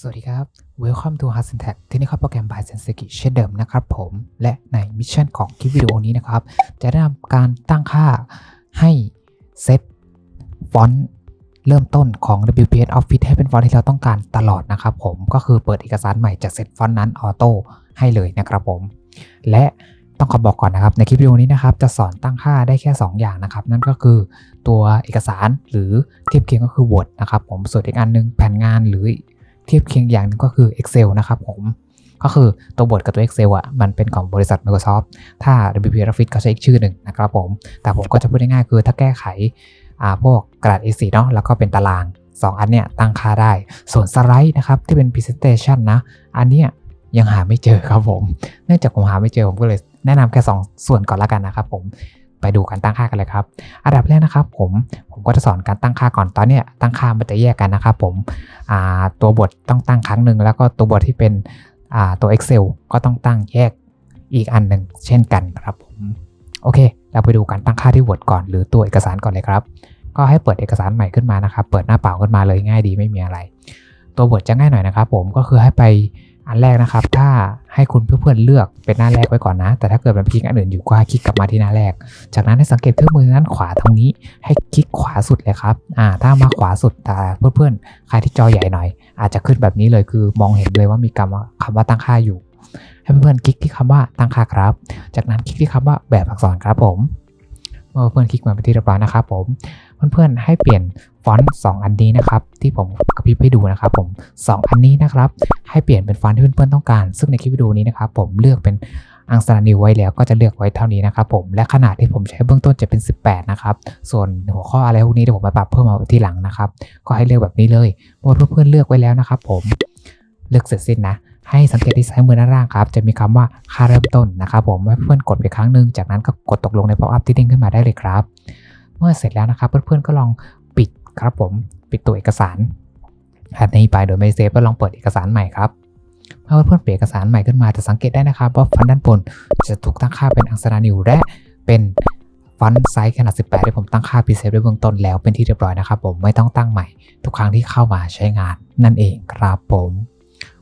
สวัสดีครับ Welcome to h a s n t a c ที่นี่ครับโปรแกรม by Senseki เช่นเดิมนะครับผม และในมิชชั่นของคลิปวิดีโอนี้นะครับ จะได้ทำการตั้งค่าให้เซตฟอนต์เริ่มต้นของ WPS Office ให้เป็นฟอนต์ที่เราต้องการตลอดนะครับผม ก็คือเปิดเอกสารใหม่จะเซตฟอนต์นั้นออโต้ให้เลยนะครับผม และต้องขอบอกก่อนนะครับ ในคลิปวิดีโอนี้นะครับจะสอนตั้งค่าได้แค่ 2 อย่างนะครับ นั่นก็คือตัวเอกสารหรือเทียบเคียงก็คือ Word นะครับผมส่วนอีกอันหนึงแผนงานหรือ เทียบเคียงอย่างนึงก็คือ Excel นะครับผม ก็คือตัวบทกับตัว Excel อะมันเป็นของบริษัท Microsoft ถ้า WPS Office ก็ใช้อีกชื่อหนึ่งนะครับผม แต่ผมก็จะพูดง่ายๆคือถ้าแก้ไขอ่าพวกกระดาษ A4 เนาะแล้วก็เป็นตาราง 2 อันเนี้ยตั้งค่าได้ ส่วนสไลด์นะครับที่เป็น Presentation นะ อันเนี้ยยังหาไม่เจอครับผม เนื่องจากผมหาไม่เจอผมก็เลยแนะนำแค่ 2 ส่วนก่อนละกันนะครับผม ไปดูการตั้งค่ากันเลยครับ อันดับแรกนะครับผม ผมก็จะสอนการตั้งค่าก่อน ตอนนี้ตั้งค่ามันจะแยกกันนะครับผมตัวบทต้องตั้งครั้งหนึ่ง แล้วก็ตัวบทที่เป็นตัว Excel ก็ต้องตั้งแยกอีกอันหนึ่งเช่นกันครับผม โอเค เราไปดูการตั้งค่าที่ Word ก่อน หรือตัวเอกสารก่อนเลยครับ ก็ให้เปิดเอกสารใหม่ขึ้นมานะครับ เปิดหน้าเปล่าขึ้นมาเลยง่ายดีไม่มีอะไร ตัว Word จะง่ายหน่อยนะครับ ผม ก็คือให้ไป อันแรกนะครับ ถ้าให้คุณเพื่อนๆเลือกเป็นหน้าแรกไว้ก่อนนะ แต่ถ้าเกิดมันคลิกอันอื่นอยู่ก็ให้คลิกกลับมาที่หน้าแรก จากนั้นให้สังเกตเครื่องมือด้านขวาตรงนี้ ให้คลิกขวาสุดเลยครับ อ่า ถ้ามาขวาสุดแต่เพื่อนๆ ใครที่จอใหญ่หน่อย อาจจะขึ้นแบบนี้เลยคือมองเห็นเลยว่ามีคำว่าคำว่าตั้งค่าอยู่ ให้เพื่อนๆคลิกที่คำว่าตั้งค่าครับ จากนั้นคลิกที่คำว่าแบบอักษรครับผมเมื่อเพื่อนๆคลิกมาเป็นที่เรียบร้อยนะครับผม เพื่อนๆให้เปลี่ยน ฟอนต์สองอันนี้นะครับ ที่ผมกระพริบให้ดูนะครับ ผมสองอันนี้นะครับ ให้เปลี่ยนเป็นฟอนต์ที่เพื่อนๆต้องการ ซึ่งในคลิปวิดีโอนี้นะครับ ผมเลือกเป็นอังสรานิวไว้แล้วก็จะเลือกไว้เท่านี้นะครับผมและขนาดที่ผมใช้เบื้องต้นจะเป็น 18 นะครับ ส่วนหัวข้ออะไรพวกนี้เดี๋ยวผมมาปรับเพิ่มเอาที่หลังนะครับ ก็ให้เลือกแบบนี้เลยเมื่อเพื่อนๆเลือกไว้แล้วนะครับ ผมเลือกเสร็จสิ้นนะให้สังเกตที่ซ้ายมือด้านล่างครับ จะมีคำว่าค่าเริ่มต้นนะครับ ผมให้เพื่อนๆกดไปครั้งหนึ่งจากนั้นก็กดตกลงใน pop up ที่เด้งขึ้นมาได้เลยครับ เมื่อเสร็จแล้วนะครับ เพื่อนๆก็ลอง ครับผมปิดตัวเอกสารแบบนี้ไปโดยไม่เซฟแล้วลองเปิดเอกสารใหม่ครับเมื่อเพื่อนเปลี่ยนเอกสารใหม่ขึ้นมาจะสังเกตได้นะครับว่าฟันด้านบนจะถูกตั้งค่าเป็นอักษรานิวและเป็นฟันไซส์ขนาด 18 ที่ผมตั้งค่าพิเศษไว้เบื้องต้นแล้วเป็นที่เรียบร้อยนะครับผมไม่ต้องตั้งใหม่ทุกครั้งที่เข้ามาใช้งานนั่นเองครับผม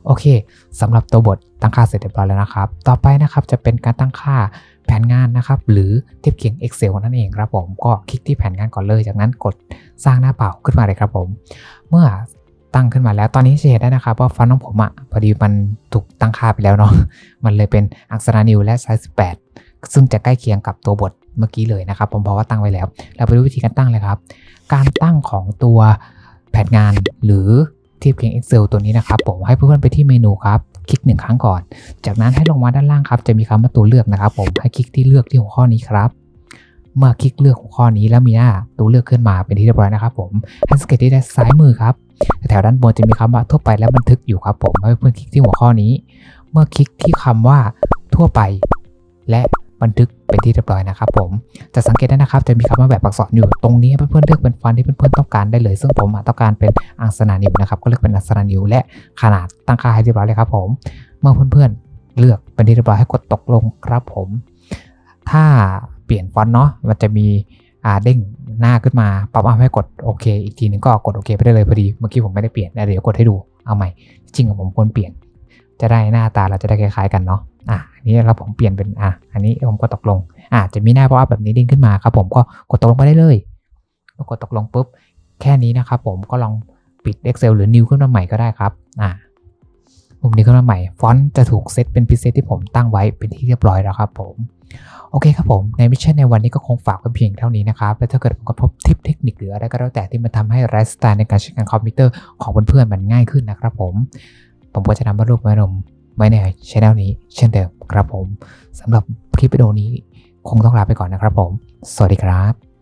โอเคสำหรับตัวบทตั้งค่าเสร็จเรียบร้อยแล้วนะครับ ต่อไปนะครับจะเป็นการตั้งค่าแผนงานนะครับ หรือเทียบเคียง Excel นั่นเองครับผมก็คลิกที่แผนงานก่อนเลย จากนั้นกดสร้างหน้าเปล่าขึ้นมาเลยครับผม เมื่อตั้งขึ้นมาแล้วตอนนี้จะเห็นได้นะครับว่าฟอนต์ของผมอะพอดีมันถูกตั้งค่าไปแล้วเนาะมันเลยเป็นอักษรนิวและไซส์18ซึ่งจะใกล้เคียงกับตัวบทเมื่อกี้เลยนะครับ ผมเพราะว่าตั้งไว้แล้ว เราไปดูวิธีการตั้งเลยครับ การตั้งของตัวแผนงานหรือเทียบเคียง Excel ตัวนี้นะครับผมให้เพื่อนๆไปที่เมนูครับ คลิกหนึ่งครั้งก่อน จากนั้นให้ลงมาด้านล่างครับ จะมีคำว่าตัวเลือกนะครับ ผมให้คลิกที่เลือกที่หัวข้อนี้ครับ เมื่อคลิกเลือกหัวข้อนี้แล้วมีหน้าตัวเลือกขึ้นมาเป็นที่เรียบร้อยนะครับผมให้สังเกตที่ด้านซ้ายมือครับแถวด้านบนจะมีคำว่าทั่วไปและบันทึกอยู่ครับผมให้เพื่อนๆคลิกที่หัวข้อนี้ เมื่อคลิกที่คำว่าทั่วไป และ บันทึกเป็นที่เรียบร้อยนะครับผมจะสังเกตได้นะครับจะมีคำว่าแบบอักษรอยู่ตรงนี้เพื่อนๆเลือกเป็นฟอนต์ที่เพื่อนๆต้องการได้เลย ซึ่งผมต้องการเป็นอักษรานิวนะครับก็เลือกเป็นอักษรานิวและขนาดตั้งค่าให้เรียบร้อยเลยครับผมเมื่อเพื่อนๆเลือกเป็นที่เรียบร้อยให้กดตกลงครับผม ถ้าเปลี่ยนฟอนต์เนาะมันจะมีเด้งหน้าขึ้นมาปรับอัพให้กดโอเคอีกทีนึงก็กดโอเคไปได้เลยพอดีเมื่อกี้ผมไม่ได้เปลี่ยนเดี๋ยวกดให้ดูเอาใหม่ จริงๆผมควรเปลี่ยน จะได้หน้าตาเราจะได้คล้ายๆกันเนาะ อะนนี้เราผมเปลี่ยนเป็นอะอันนี้ผมก็ตกลงอะจะมีหน้าปรับอัพแบบนี้เด้งขึ้นมาครับผมก็กดตกลงไปได้เลยพอกดตกลงปุ๊บแค่นี้นะครับผมก็ลองปิด Excel หรือ New ขึ้นมาใหม่ก็ได้ครับอะมุมนี้ขึ้นมาใหม่ ฟอนต์จะถูกเซตเป็นพิเศษที่ผมตั้งไว้เป็นที่เรียบร้อยแล้วครับผมโอเคครับผมในมิชชั่นในวันนี้ก็คงฝากไว้เพียงเท่านี้นะครับและถ้าเกิดผมก็พบทิปเทคนิคหรืออะไรก็แล้วแต่ที่มันทำให้ไลฟ์สไตล์ในการใช้งานคอมพิวเตอร์ของเพื่อนๆมันง่ายขึ้นนะครับผมผมก็จะนำมารูปไว้นม ไว้ในช่องนี้เช่นเดิมครับผมสำหรับคลิปวิดีโอนี้คงต้องลาไปก่อนนะครับผม สวัสดีครับ